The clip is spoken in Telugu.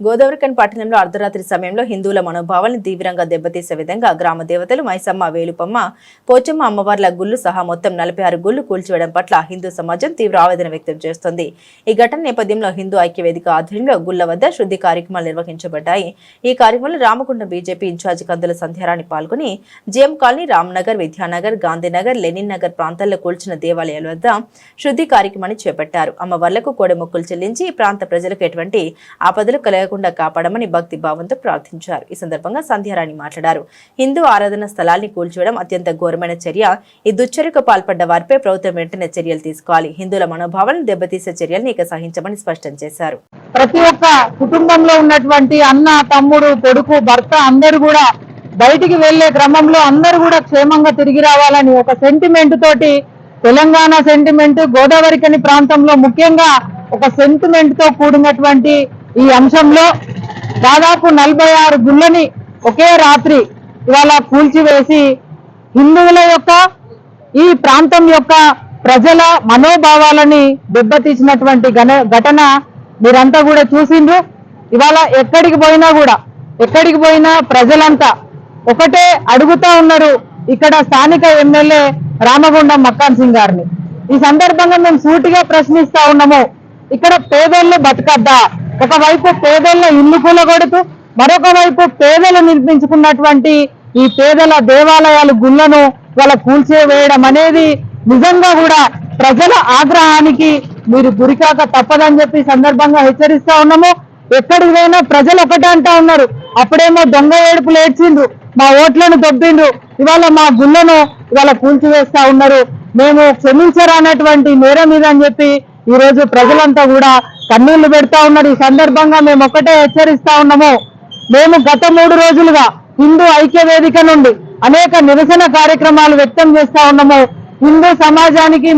గోదావరికన్ పట్టణంలో అర్ధరాత్రి సమయంలో హిందువుల మనోభావాలను తీవ్రంగా దెబ్బతీసే విధంగా గ్రామ దేవతలు మైసమ్మ వేలుపమ్మ పోచమ్మ అమ్మవార్ల గుళ్ళు సహా మొత్తం నలభై ఆరు గుళ్ళు కూల్చివేయడం పట్ల హిందూ సమాజం తీవ్ర ఆవేదన వ్యక్తం చేస్తోంది. ఈ ఘటన నేపథ్యంలో హిందూ ఐక్యవేదిక ఆధ్వర్యంలో గుళ్ళ వద్ద శుద్ధి కార్యక్రమాలు నిర్వహించబడ్డాయి. ఈ కార్యక్రమంలో రామకుండ బీజేపీ ఇన్ఛార్జి కందుల సంధ్యారాణి పాల్గొని GM colony Ramnagar Vidyanagar Gandhinagar Lenin Nagar ప్రాంతాల్లో కూల్చిన దేవాలయాల వద్ద శుద్ధి కార్యక్రమాన్ని చేపట్టారు. అమ్మవార్లకు కోడెమొక్కులు చెల్లించి ప్రాంత ప్రజలకు ఎటువంటి ఆపదలు కలగకుండా కాపాడమని భక్తి భావంతో ప్రార్థించారు. ఈ సందర్భంగా సంధ్యారాణి మాట్లాడారు. హిందూ ఆరాధన స్థలాల్ని కూల్చేయడం అత్యంత ఘోరమైన చర్య. ఈ దుశ్చర్యకు పాల్పడ్డ వారిపై ప్రభుత్వం వెంటనే చర్యలు తీసుకోవాలి. హిందువుల మనోభావాలను దెబ్బతీసే చర్యల్ని ఇక సహించమని స్పష్టం చేశారు. ప్రతి ఒక్క కుటుంబంలో ఉన్నటువంటి అన్న తమ్ముడు కొడుకు భర్త అందరూ కూడా బయటికి వెళ్ళే క్రమంలో అందరూ కూడా క్షేమంగా తిరిగి రావాలని ఒక సెంటిమెంట్ తోటి తెలంగాణ సెంటిమెంట్ గోదావరికని ప్రాంతంలో ముఖ్యంగా ఒక సెంటిమెంట్తో కూడినటువంటి ఈ అంశంలో దాదాపు నలభై ఆరు గుళ్ళని ఒకే రాత్రి ఇవాళ కూల్చివేసి హిందువుల యొక్క ఈ ప్రాంతం యొక్క ప్రజల మనోభావాలని దెబ్బతీసినటువంటి ఘటన మీరంతా కూడా చూసిండ్రు. ఇవాళ ఎక్కడికి పోయినా కూడా ఎక్కడికి పోయినా ప్రజలంతా ఒకటే అడుగుతా ఉన్నారు ఇక్కడ స్థానిక ఎమ్మెల్యే రామగుండం మక్కాన్ సింగ్ గారిని. ఈ సందర్భంగా మేము సూటిగా ప్రశ్నిస్తా ఉన్నాము ఇక్కడ పేదోళ్ళు బతకద్దా? ఒకవైపు పేదోళ్ళ ఇల్లు కూలగొడుతూ మరొక వైపు పేదలు నిర్మించుకున్నటువంటి ఈ పేదల దేవాలయాలు గుళ్ళను వాళ్ళ కూల్చేవేయడం అనేది నిజంగా కూడా ప్రజల ఆగ్రహానికి మీరు గురికాక తప్పదని చెప్పి సందర్భంగా హెచ్చరిస్తా ఉన్నాము. ఎక్కడికి పోయినా ప్రజలు ఒకటే అంటా ఉన్నారు. అప్పుడేమో దొంగ ఏడుపులు ఏడ్చిండ్రు మా ఓట్లను దొబ్బిండ్రు ఇవాళ మా గుళ్ళను ఇవాళ కూల్చివేస్తా ఉన్నారు. మేము క్షమించరానటువంటి నేరం మీద అని చెప్పి ఈరోజు ప్రజలంతా కూడా కన్నీళ్ళు పెడతా ఉన్నాడు. ఈ సందర్భంగా మేము ఒకటే హెచ్చరిస్తా ఉన్నాము. మేము గత మూడు రోజులుగా హిందూ ఐక్య వేదిక నుండి అనేక నిరసన కార్యక్రమాలు వ్యక్తం చేస్తా ఉన్నాము. హిందూ సమాజానికి